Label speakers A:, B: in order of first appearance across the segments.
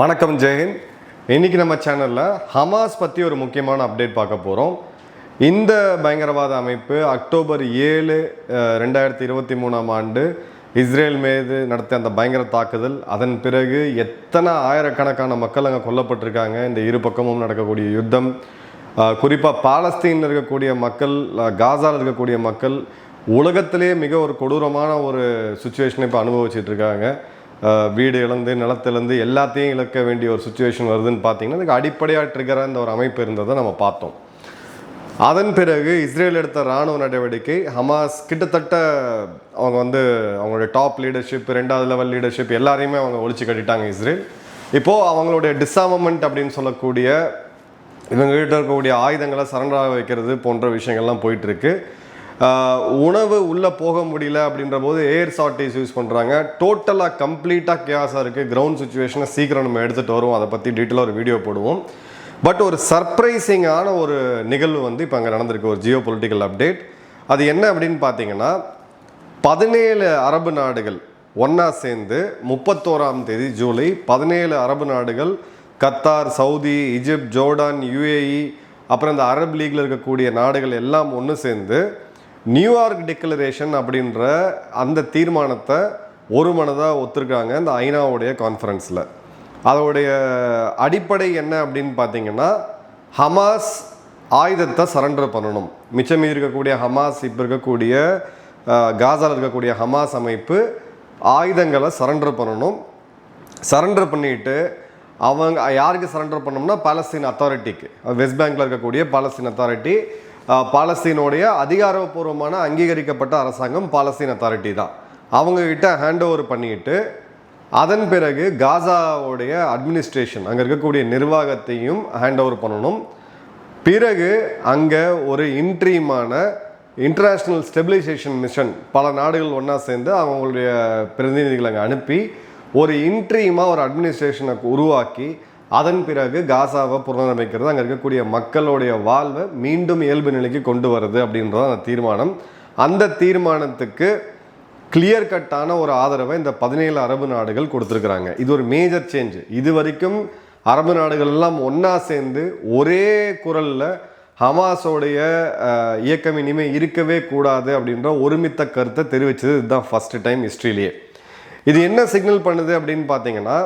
A: வணக்கம் ஜெயஹிந்த். இன்றைக்கி நம்ம சேனலில் ஹமாஸ் பற்றி ஒரு முக்கியமான அப்டேட் பார்க்க போகிறோம் இந்த பயங்கரவாத அமைப்பு அக்டோபர் ஏழு ரெண்டாயிரத்தி இருபத்தி மூணாம் ஆண்டு இஸ்ரேல் மீது நடத்திய அந்த பயங்கர தாக்குதல் அதன் பிறகு எத்தனை ஆயிரக்கணக்கான மக்கள் அங்கே கொல்லப்பட்டிருக்காங்க இந்த இரு பக்கமும் நடக்கக்கூடிய யுத்தம் குறிப்பாக பாலஸ்தீனில் இருக்கக்கூடிய மக்கள் காசாவில் இருக்கக்கூடிய மக்கள் உலகத்திலே மிக ஒரு கொடூரமான ஒரு சுச்சுவேஷனை இப்போ அனுபவிச்சிட்ருக்காங்க இருக்காங்க. வீடு இழந்து நிலத்திலேருந்து எல்லாத்தையும் இழக்க வேண்டிய ஒரு சுச்சுவேஷன் வருதுன்னு பார்த்தீங்கன்னா இதுக்கு அடிப்படையாக ட்ரிகராக இந்த ஒரு அமைப்பு இருந்ததை நம்ம பார்த்தோம். அதன் பிறகு இஸ்ரேல் எடுத்த இராணுவ நடவடிக்கை ஹமாஸ் கிட்டத்தட்ட அவங்க வந்து அவங்களுடைய டாப் லீடர்ஷிப் ரெண்டாவது லெவல் லீடர்ஷிப் எல்லாரையுமே அவங்க ஒழிச்சு கட்டிட்டாங்க இஸ்ரேல். இப்போது அவங்களுடைய டிஸாமமெண்ட் அப்படின்னு சொல்லக்கூடிய இவங்ககிட்ட இருக்கக்கூடிய ஆயுதங்களை சரண்டராக வைக்கிறது போன்ற விஷயங்கள்லாம் போயிட்டுருக்கு உணவு உள்ளே போக முடியல அப்படின்ற போது ஏர் ஷார்ட்டேஜ் யூஸ் பண்ணுறாங்க டோட்டலாக கம்ப்ளீட்டாக கேஸாக இருக்குது கிரவுண்ட் சுச்சுவேஷனை சீக்கிரம் நம்ம எடுத்துகிட்டு வருவோம். அதை பற்றி டீட்டெயிலாக ஒரு வீடியோ போடுவோம். பட் ஒரு சர்ப்ரைசிங்கான ஒரு நிகழ்வு வந்து இப்போ அங்கே நடந்திருக்கு. ஒரு ஜியோ பொலிட்டிக்கல் அப்டேட் அது என்ன அப்படின்னு பார்த்தீங்கன்னா பதினேழு அரபு நாடுகள் ஒன்றா சேர்ந்து முப்பத்தோராம் தேதி ஜூலை பதினேழு அரபு நாடுகள் Qatar Saudi Egypt Jordan UAE அப்புறம் இந்த அரப் லீக்ல இருக்கக்கூடிய நாடுகள் எல்லாம் ஒன்று சேர்ந்து நியூயார்க் டிக்ளரேஷன் அப்படின்ற அந்த தீர்மானத்தை ஒரு மனதாக ஒத்துருக்காங்க இந்த ஐநாவுடைய கான்ஃபரன்ஸில் அதோடைய அடிப்படை என்ன அப்படின்னு பார்த்தீங்கன்னா ஹமாஸ் ஆயுதத்தை சரண்டர் பண்ணணும். மிச்சம் இருக்கக்கூடிய ஹமாஸ் இப்போ இருக்கக்கூடிய காசாவில் காசால இருக்கக்கூடிய ஹமாஸ் அமைப்பு ஆயுதங்களை சரண்டர் பண்ணணும். சரண்டர் பண்ணிட்டு அவங்க யாருக்கு சரண்டர் பண்ணோம்னா பாலஸ்தீன் அத்தாரிட்டிக்கு வெஸ்ட் பேங்கில் இருக்கக்கூடிய பாலஸ்தீன் அத்தாரிட்டி பாலஸ்தீனோடைய அதிகாரப்பூர்வமான அங்கீகரிக்கப்பட்ட அரசாங்கம் பாலஸ்தீன் அத்தாரிட்டி தான். அவங்கக்கிட்ட ஹேண்ட் ஓவர் பண்ணிட்டு அதன் பிறகு காசாவுடைய அட்மினிஸ்ட்ரேஷன் அங்கே இருக்கக்கூடிய நிர்வாகத்தையும் ஹேண்ட் ஓவர் பண்ணணும். பிறகு அங்கே ஒரு இன்ட்ரீமான இன்டர்நேஷ்னல் ஸ்டெபிலைசேஷன் மிஷன் பல நாடுகள் ஒன்றா சேர்ந்து அவங்களுடைய பிரதிநிதிகளை அங்கே அனுப்பி ஒரு இன்ட்ரீமாக ஒரு அட்மினிஸ்ட்ரேஷனை உருவாக்கி அதன் பிறகு காசாவை புனரமைக்கிறது. அங்கே இருக்கக்கூடிய மக்களுடைய வாழ்வை மீண்டும் இயல்பு நிலைக்கு கொண்டு வருது அப்படின்றது அந்த தீர்மானம். அந்த தீர்மானத்துக்கு கிளியர் கட்டான ஒரு ஆதரவை இந்த பதினேழு அரபு நாடுகள் கொடுத்துருக்குறாங்க. இது ஒரு மேஜர் சேஞ்ச் இது வரைக்கும் அரபு நாடுகள் எல்லாம் ஒன்றா சேர்ந்து ஒரே குரலில் ஹமாஸோடைய இயக்கம் இனிமேல் இருக்கவே கூடாது அப்படின்ற ஒருமித்த கருத்தை தெரிவித்தது இதுதான் ஃபஸ்ட்டு டைம் ஹிஸ்ட்ரியிலேயே இது என்ன சிக்னல் பண்ணுது அப்படின்னு பார்த்தீங்கன்னா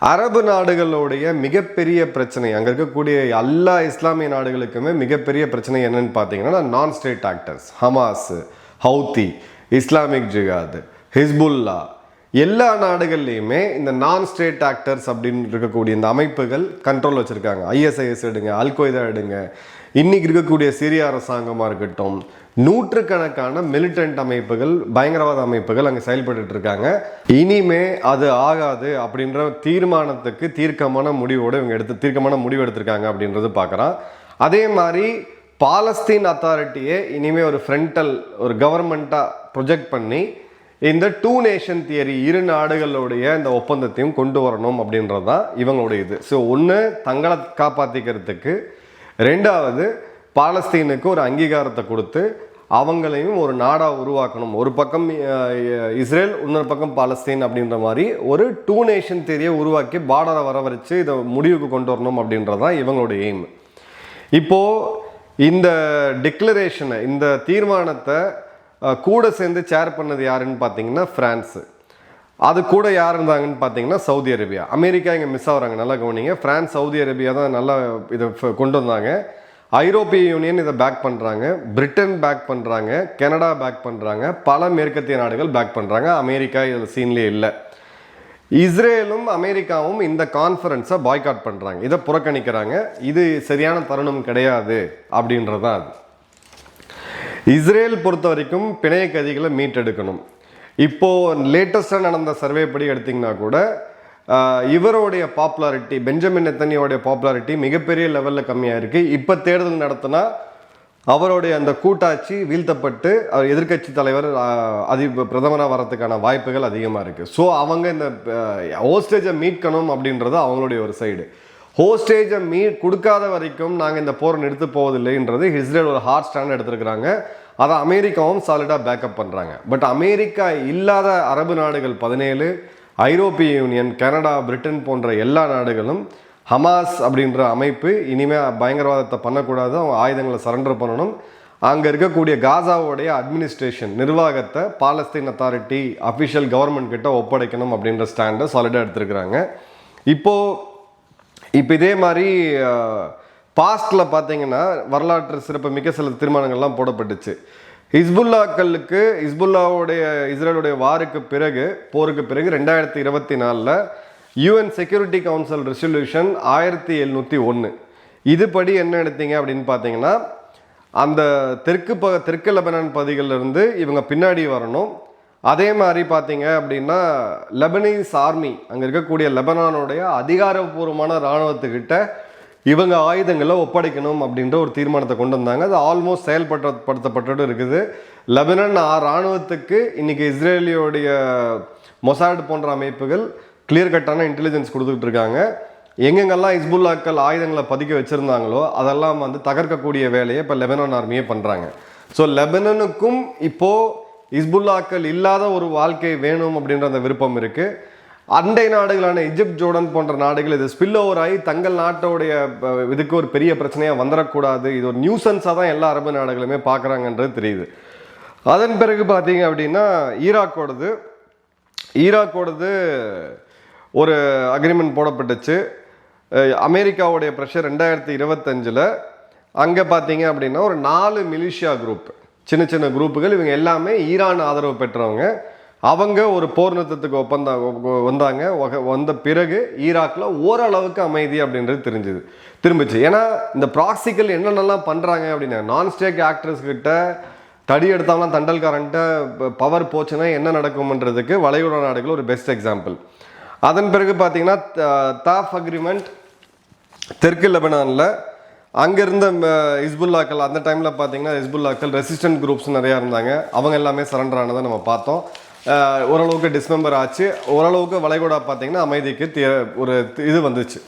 A: அரபு நாடுகளுடைய மிகப்பெரிய பிரச்சனை அங்கே இருக்கக்கூடிய எல்லா இஸ்லாமிய நாடுகளுக்குமே மிகப்பெரிய பிரச்சனை என்னன்னு பார்த்தீங்கன்னா நான் state actors Hamas Houthi Islamic Jihad Hezbollah எல்லா நாடுகள்லையுமே இந்த நான் ஸ்டேட் ஆக்டர்ஸ் அப்படின்னு இருக்கக்கூடிய இந்த அமைப்புகள் கண்ட்ரோல் வச்சுருக்காங்க. ஐஎஸ்ஐஎஸ் எடுங்க அல்கொய்தா எடுங்க. இன்னைக்கு இருக்கக்கூடிய சிரிய அரசாங்கமாக இருக்கட்டும் நூற்றுக்கணக்கான மிலிட்டன்ட் அமைப்புகள் பயங்கரவாத அமைப்புகள் அங்கே செயல்பட்டு இருக்காங்க. இனிமே அது ஆகாது அப்படின்ற தீர்மானத்துக்கு தீர்க்கமான முடிவோடு இவங்க எடுத்து தீர்க்கமான முடிவு எடுத்திருக்காங்க அப்படின்றது பார்க்குறான் அதே மாதிரி பாலஸ்தீன் அத்தாரிட்டியே இனிமேல் ஒரு ஃப்ரண்டல் ஒரு கவர்மெண்ட்டாக ப்ரொஜெக்ட் பண்ணி இந்த டூ நேஷன் தியரி இரு நாடுகளுடைய இந்த ஒப்பந்தத்தையும் கொண்டு வரணும் அப்படின்றது தான் இவங்களுடைய இது. ஸோ ஒன்று தங்களை காப்பாற்றிக்கிறதுக்கு ரெண்டாவது பாலஸ்தீனுக்கு ஒரு அங்கீகாரத்தை கொடுத்து அவங்களையும் ஒரு நாடாக உருவாக்கணும். ஒரு பக்கம் இஸ்ரேல் இன்னொரு பக்கம் பாலஸ்தீன் அப்படின்ற மாதிரி ஒரு டூ நேஷன் தியரியை உருவாக்கி பார்டரை வர வச்சு இதை முடிவுக்கு கொண்டு வரணும் அப்படின்றது தான் இவங்களுடைய எய்ம் இப்போது இந்த டிக்ளரேஷனை இந்த தீர்மானத்தை கூட சேர்ந்து சேர் பண்ணது யாருன்னு பார்த்தீங்கன்னா ஃப்ரான்ஸு அது கூட யார் இருந்தாங்கன்னு பார்த்தீங்கன்னா சவுதி அரேபியா. அமெரிக்கா இங்கே மிஸ் ஆகுறாங்க. நல்லா கவனிங்க. ஃப்ரான்ஸ் சவுதி அரேபியா தான் நல்லா இதை கொண்டு வந்தாங்க. ஐரோப்பிய யூனியன் இதை பேக் பண்ணுறாங்க பிரிட்டன் பேக் பண்ணுறாங்க கனடா பேக் பண்ணுறாங்க பல மேற்கத்திய நாடுகள் பேக் பண்ணுறாங்க அமெரிக்கா இதில் சீன்லேயே இல்லை. இஸ்ரேலும் அமெரிக்காவும் இந்த கான்ஃபரன்ஸை பாய்காட் பண்ணுறாங்க இதை புறக்கணிக்கிறாங்க. இது சரியான தருணம் கிடையாது அப்படின்றது தான் அது. இஸ்ரேல் பொறுத்த வரைக்கும் பிணைய கைதிகளை மீட்டெடுக்கணும் இப்போது லேட்டஸ்ட்டாக நடந்த சர்வே படி எடுத்திங்கன்னா கூட இவருடைய பாப்புலாரிட்டி பெஞ்சமின் நெத்தனியோடைய பாப்புலாரிட்டி மிகப்பெரிய லெவலில் கம்மியாக இருக்குது இப்போ தேர்தல் நடத்தினா அவருடைய அந்த கூட்டாட்சி வீழ்த்தப்பட்டு அவர் எதிர்க்கட்சி தலைவர் அதி பிரதமராக வரதுக்கான வாய்ப்புகள் அதிகமாக இருக்குது ஸோ அவங்க இந்த ஹோஸ்டேஜை மீட்கணும் அப்படின்றது அவங்களுடைய ஒரு சைடு ஹோஸ்டேஜை மீ கொடுக்காத வரைக்கும் நாங்கள் இந்த போரை நிறுத்து போவதில்லைன்றது இஸ்ரேல் ஒரு ஹார்ட் ஸ்டாண்ட் எடுத்திருக்கிறாங்க. அதை அமெரிக்காவும் சாலிடாக பேக்கப் பண்ணுறாங்க பட் அமெரிக்கா இல்லாத அரபு நாடுகள் பதினேழு ஐரோப்பிய யூனியன் கனடா பிரிட்டன் போன்ற எல்லா நாடுகளும் ஹமாஸ் அப்படின்ற அமைப்பு இனிமேல் பயங்கரவாதத்தை பண்ணக்கூடாது. அவங்க ஆயுதங்களை சரண்டர் பண்ணணும். அங்கே இருக்கக்கூடிய காசாவுடைய அட்மினிஸ்ட்ரேஷன் நிர்வாகத்தை பாலஸ்தீன் அத்தாரிட்டி அஃபிஷியல் கவர்மெண்ட் கிட்ட ஒப்படைக்கணும் அப்படின்ற ஸ்டாண்டை சாலிடாக எடுத்திருக்கிறாங்க. இப்போது இப்போ இதே மாதிரி பாஸ்டில் பார்த்தீங்கன்னா வரலாற்று சிறப்பு மிக்க சில தீர்மானங்கள்லாம் போடப்பட்டுச்சு. ஹிஸ்புல்லாக்களுக்கு ஹிஸ்புல்லாவுடைய இஸ்ரேலுடைய வாருக்கு பிறகு போருக்கு பிறகு ரெண்டாயிரத்தி இருபத்தி நாலில் யூஎன் செக்யூரிட்டி கவுன்சில் ரெசல்யூஷன் ஆயிரத்தி எழுநூற்றி ஒன்று இதுபடி என்ன எடுத்தீங்க அப்படின்னு பார்த்தீங்கன்னா அந்த தெற்கு ப தெற்கு லெபனான் பகுதிகளிலிருந்து இவங்க பின்னாடி வரணும். அதே மாதிரி பார்த்தீங்க அப்படின்னா லெபனீஸ் ஆர்மி அங்கே இருக்கக்கூடிய லெபனானுடைய அதிகாரப்பூர்வமான இராணுவத்துக்கிட்ட இவங்க ஆயுதங்களை ஒப்படைக்கணும் அப்படின்ற ஒரு தீர்மானத்தை கொண்டு வந்தாங்க. அது ஆல்மோஸ்ட் செயல்படுத்தப்பட்டு இருக்குது. லெபனன் ஆ- இராணுவத்துக்கு இன்றைக்கி இஸ்ரேலியோடைய மொசாட் போன்ற அமைப்புகள் கிளியர் கட்டான இன்டெலிஜென்ஸ் கொடுத்துக்கிட்டு இருக்காங்க. எங்கெங்கெல்லாம் இஸ்புல்லாக்கள் ஆயுதங்களை பதுக்கி வச்சுருந்தாங்களோ அதெல்லாம் வந்து தகர்க்கக்கூடிய வேலையை இப்போ லெபனான் ஆர்மியே பண்ணுறாங்க ஸோ லெபனனுக்கும் இப்போ இஸ்புல்லாக்கள் இல்லாத ஒரு வாழ்க்கை வேணும் அப்படின்ற அந்த விருப்பம் இருக்குது அண்டை நாடுகளான இஜிப்ட் ஜோர்டன் போன்ற நாடுகள் இது ஸ்பில் ஓவர் ஆகி தங்கள் நாட்டோடைய இதுக்கு ஒரு பெரிய பிரச்சனையாக வந்துடக்கூடாது இது ஒரு நியூசன்ஸாக தான் எல்லா அரபு நாடுகளுமே பார்க்குறாங்கன்றது தெரியுது. அதன் பிறகு பார்த்தீங்க அப்படின்னா ஈராக்கோடது ஈராக்கோடது ஒரு அக்ரிமெண்ட் போடப்பட்டுச்சு. அமெரிக்காவுடைய ப்ரெஷர் ரெண்டாயிரத்தி இருபத்தஞ்சில் அங்கே பார்த்தீங்க அப்படின்னா ஒரு நாலு மிலிஷியா குரூப் சின்ன சின்ன குரூப்புகள் இவங்க எல்லாமே ஈரான் ஆதரவு பெற்றவங்க. அவங்க ஒரு போர் நிறுத்தத்துக்கு ஒப்பந்தம் வந்தாங்க. வந்த பிறகு ஈராக்கில் ஓரளவுக்கு அமைதி அப்படின்றது தெரிஞ்சுது. திரும்பிச்சு. ஏன்னா இந்த ப்ராக்சிக்கல் என்னென்னலாம் பண்ணுறாங்க அப்படின்னா நான் ஸ்டேக் ஆக்டர்ஸ் கிட்ட தடி எடுத்தாலும் தண்டல்காரன்ட்ட பவர் போச்சுன்னா என்ன நடக்கும்ன்றதுக்கு வளைகுடா நாடுகள் ஒரு பெஸ்ட் எக்ஸாம்பிள் அதன் பிறகு பார்த்தீங்கன்னா தாஃப் அக்ரிமெண்ட் தெற்கு லெபனானில் அங்கேருந்த ஹிஸ்புல்லாக்கள் அந்த டைமில் பார்த்தீங்கன்னா ஹிஸ்புல்லாக்கள் ரெசிஸ்டன்ட் குரூப்ஸ் நிறையா இருந்தாங்க. அவங்க எல்லாமே சரண்டர் ஆனதை நம்ம பார்த்தோம். ஓரளவுக்கு டிஸ்மெம்பர் ஆச்சு. ஓரளவுக்கு வளைகுடா பார்த்தீங்கன்னா அமைதிக்கு தே- ஒரு இது வந்துச்சு.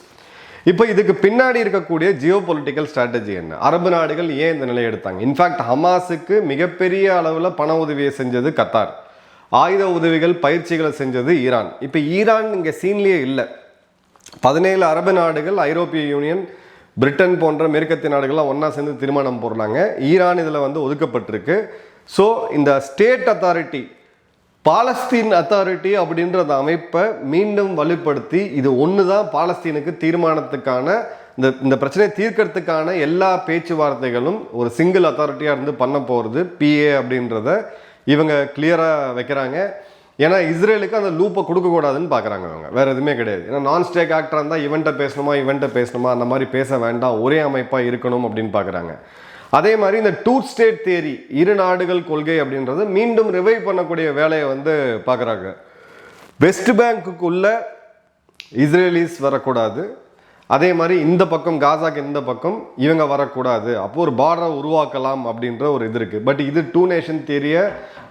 A: இப்போ இதுக்கு பின்னாடி இருக்கக்கூடிய ஜியோ பொலிட்டிக்கல் ஸ்ட்ராட்டஜி என்ன? அரபு நாடுகள் ஏன் இந்த நிலையை எடுத்தாங்க? இன்ஃபேக்ட் ஹமாஸுக்கு மிகப்பெரிய அளவில் பண உதவியை செஞ்சது கத்தார். ஆயுத உதவிகள் பயிற்சிகளை செஞ்சது ஈரான். இப்போ ஈரான் இங்கே சீன்லேயே இல்லை. பதினேழு அரபு நாடுகள் ஐரோப்பிய யூனியன் பிரிட்டன் போன்ற மேற்கத்திய நாடுகள்லாம் ஒன்றா சேர்ந்து தீர்மானம் போடுறாங்க. ஈரான் இதில் வந்து ஒதுக்கப்பட்டிருக்கு. ஸோ இந்த ஸ்டேட் அத்தாரிட்டி பாலஸ்தீன் அத்தாரிட்டி அப்படின்ற அந்த அமைப்பை மீண்டும் வலுப்படுத்தி இது ஒன்று தான் பாலஸ்தீனுக்கு தீர்மானத்துக்கான இந்த இந்த பிரச்சனையை தீர்க்கறதுக்கான எல்லா பேச்சுவார்த்தைகளும் ஒரு சிங்கிள் அத்தாரிட்டியாக இருந்து பண்ண போகிறது பிஏ அப்படின்றத இவங்க கிளியராக வைக்கிறாங்க. ஏன்னா இஸ்ரேலுக்கு அந்த லூப்பை கொடுக்கக்கூடாதுன்னு பார்க்குறாங்க அவங்க வேறு எதுவுமே கிடையாது. ஏன்னா நான் ஸ்டேக் ஆக்டராக இருந்தால் இவன்ட்ட பேசணுமா இவன்ட்ட பேசணுமா அந்த மாதிரி பேச வேண்டாம். ஒரே அமைப்பாக இருக்கணும் அப்படின்னு பார்க்குறாங்க. அதே மாதிரி இந்த டூ ஸ்டேட் தேரி இரு நாடுகள் கொள்கை அப்படின்றது மீண்டும் ரிவைவ் பண்ணக்கூடிய வேலையை வந்து பார்க்குறாங்க. வெஸ்ட் பேங்க்குள்ள இஸ்ரேலிஸ் வரக்கூடாது. அதே மாதிரி இந்த பக்கம் காசாக்கு இந்த பக்கம் இவங்க வரக்கூடாது. அப்போ ஒரு பார்டரை உருவாக்கலாம் அப்படின்ற ஒரு இது இருக்குது பட் இது டூ நேஷன் தேரியை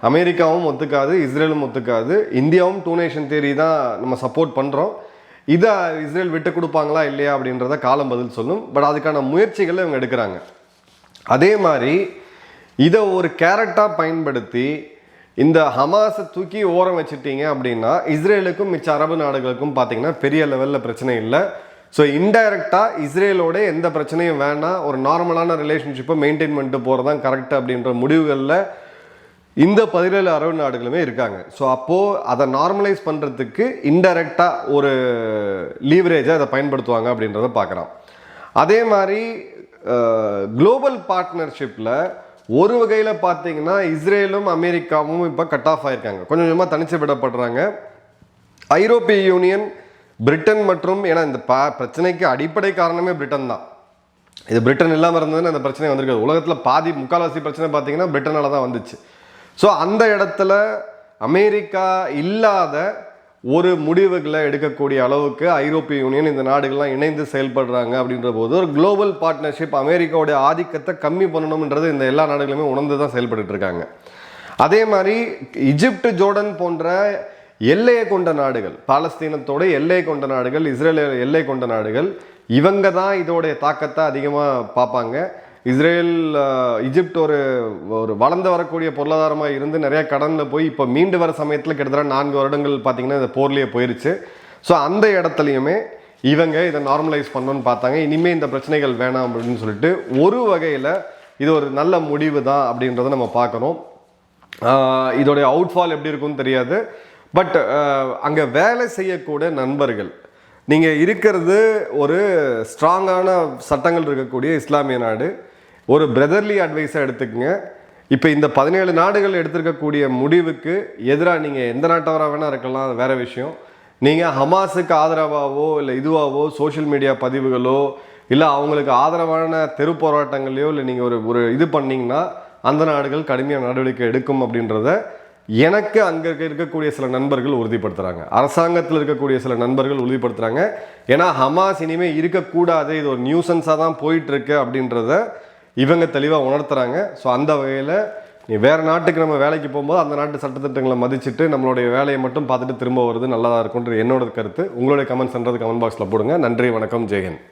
A: அமெரிக்காவும் ஒத்துக்காது இஸ்ரேலும் ஒத்துக்காது. இந்தியாவும் டூ நேஷன் தேரி தான் நம்ம சப்போர்ட் பண்ணுறோம் இதை இஸ்ரேல் விட்டு கொடுப்பாங்களா இல்லையா அப்படின்றத காலம் பதில் சொல்லும். பட் அதுக்கான முயற்சிகளை இவங்க எடுக்கிறாங்க. அதே மாதிரி இதை ஒரு கேரட்டாக பயன்படுத்தி இந்த ஹமாஸை தூக்கி ஓரம் வச்சுட்டீங்க அப்படின்னா இஸ்ரேலுக்கும் மிச்ச அரபு நாடுகளுக்கும் பார்த்தீங்கன்னா பெரிய லெவலில் பிரச்சனை இல்லை. ஸோ இன்டைரக்டாக இஸ்ரேலோட எந்த பிரச்சனையும் வேணாம் ஒரு நார்மலான ரிலேஷன்ஷிப்பை மெயின்டைன் பண்ணிட்டு போகிறது தான் கரெக்ட் அப்படின்ற முடிவுகளில் இந்த பதினேழு அரபு நாடுகளுமே இருக்காங்க. ஸோ அப்போது அதை நார்மலைஸ் பண்ணுறதுக்கு இன்டைரக்டாக ஒரு லீவரேஜை அதை பயன்படுத்துவாங்க அப்படின்றத பார்க்குறோம். அதே மாதிரி குளோபல் பார்ட்னர்ஷிப்பில் ஒரு வகையில் பார்த்தீங்கன்னா இஸ்ரேலும் அமெரிக்காவும் இப்போ கட் ஆஃப் ஆயிருக்காங்க. கொஞ்சம் கொஞ்சமாக தனிச்சு விடப்படுறாங்க. ஐரோப்பிய யூனியன் பிரிட்டன் மற்றும் ஏன்னா இந்த ப பிரச்சனைக்கு அடிப்படை காரணமே பிரிட்டன் தான். இது பிரிட்டன் இல்லாமல் இருந்ததுன்னு அந்த பிரச்சனை வந்திருக்காது. உலகத்தில் பாதி முக்கால்வாசி பிரச்சனை பார்த்தீங்கன்னா பிரிட்டனால் தான் வந்துச்சு. ஸோ அந்த இடத்துல அமெரிக்கா இல்லாத ஒரு முடிவுகளை எடுக்கக்கூடிய அளவுக்கு ஐரோப்பிய யூனியன் இந்த நாடுகள்லாம் இணைந்து செயல்படுறாங்க அப்படின்ற போது ஒரு குளோபல் பார்ட்னர்ஷிப் அமெரிக்காவுடைய ஆதிக்கத்தை கம்மி பண்ணணும்ன்றது இந்த எல்லா நாடுகளுமே உணர்ந்து தான் செயல்பட்டு இருக்காங்க. அதே மாதிரி இஜிப்ட் ஜோர்டன் போன்ற எல்லையை கொண்ட நாடுகள் பாலஸ்தீனத்தோட எல்லையை கொண்ட நாடுகள் இஸ்ரேல் எல்லை கொண்ட நாடுகள் இவங்க தான் இதோடைய தாக்கத்தை அதிகமாக பார்ப்பாங்க. இஸ்ரேல் இஜிப்ட் ஒரு ஒரு வளர்ந்து வரக்கூடிய பொருளாதாரமாக இருந்து நிறைய கடனில் போய் இப்போ மீண்டு வர சமயத்தில் கிட்டத்தட்ட நான்கு வருடங்கள் பார்த்தீங்கன்னா இந்த போர்லேயே போயிருச்சு. ஸோ அந்த இடத்துலையுமே இவங்க இதை நார்மலைஸ் பண்ணணும்னு பார்த்தாங்க. இனிமேல் இந்த பிரச்சனைகள் வேணாம் அப்படின்னு சொல்லிட்டு ஒரு வகையில் இது ஒரு நல்ல முடிவு தான் அப்படின்றத நம்ம பார்க்குறோம் இதோடைய அவுட்ஃபால் எப்படி இருக்கும்னு தெரியாது. பட் அங்கே வேலை செய்யக்கூடிய நண்பர்கள் நீங்கள் இருக்கிறது ஒரு ஸ்ட்ராங்கான சட்டங்கள் இருக்கக்கூடிய இஸ்லாமிய நாடு. ஒரு பிரதர்லி அட்வைஸை எடுத்துக்கங்க. இப்போ இந்த பதினேழு நாடுகள் எடுத்திருக்கக்கூடிய முடிவுக்கு எதிராக நீங்கள் எந்த நாட்டவராக வேணால் இருக்கலாம் அது வேறு விஷயம். நீங்கள் ஹமாஸுக்கு ஆதரவாகவோ இல்லை இதுவாவோ சோஷியல் மீடியா பதிவுகளோ இல்லை அவங்களுக்கு ஆதரவான தெரு போராட்டங்களையோ இல்லை நீங்கள் ஒரு ஒரு இது பண்ணிங்கன்னா அந்த நாடுகள் கடுமையான நடவடிக்கை எடுக்கும் அப்படின்றத எனக்கு அங்கே இருக்கக்கூடிய சில நண்பர்கள் உறுதிப்படுத்துகிறாங்க அரசாங்கத்தில் இருக்கக்கூடிய சில நண்பர்கள் உறுதிப்படுத்துகிறாங்க ஏன்னா ஹமாஸ் இனிமேல் இருக்கக்கூடாது. இது ஒரு நியூசன்ஸாக தான் போயிட்டுருக்கு அப்படின்றத இவங்க தெளிவாக உணர்த்துறாங்க. ஸோ அந்த வகையில் நீ வேறு நாட்டுக்கு நம்ம வேலைக்கு போகும்போது அந்த நாட்டு சட்டத்திட்டங்களை மதிச்சுட்டு நம்மளுடைய வேலையை மட்டும் பார்த்துட்டு திரும்ப வருது நல்லதாக இருக்கும்ன்ற என்னோட கருத்து. உங்களுடைய கமெண்ட்ஸ்ன்றது கமெண்ட் பாக்ஸில் போடுங்க. நன்றி வணக்கம் ஜெயஹிந்த்.